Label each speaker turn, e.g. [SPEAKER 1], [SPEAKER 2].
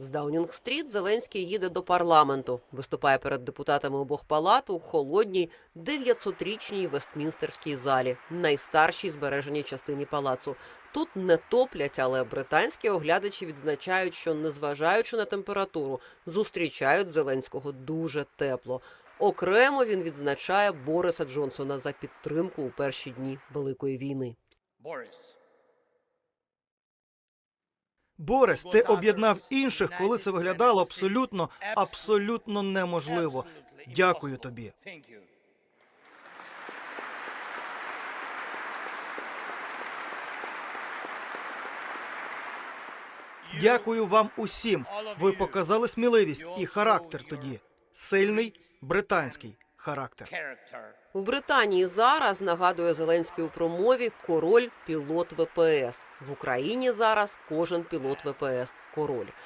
[SPEAKER 1] З Даунінг-стріт Зеленський їде до парламенту. Виступає перед депутатами обох палат у холодній 900-річній Вестмінстерській залі, найстаршій збереженій частині палацу. Тут не топлять, але британські оглядачі відзначають, що незважаючи на температуру, зустрічають Зеленського дуже тепло. Окремо він відзначає Бориса Джонсона за підтримку у перші дні Великої війни.
[SPEAKER 2] Борис, ти об'єднав інших, коли це виглядало абсолютно, абсолютно неможливо. Дякую тобі. Дякую вам усім. Ви показали сміливість і характер тоді. Сильний британський характер.
[SPEAKER 1] У Британії зараз нагадує Зеленський у промові король пілот ВПС. В Україні зараз кожен пілот ВПС король.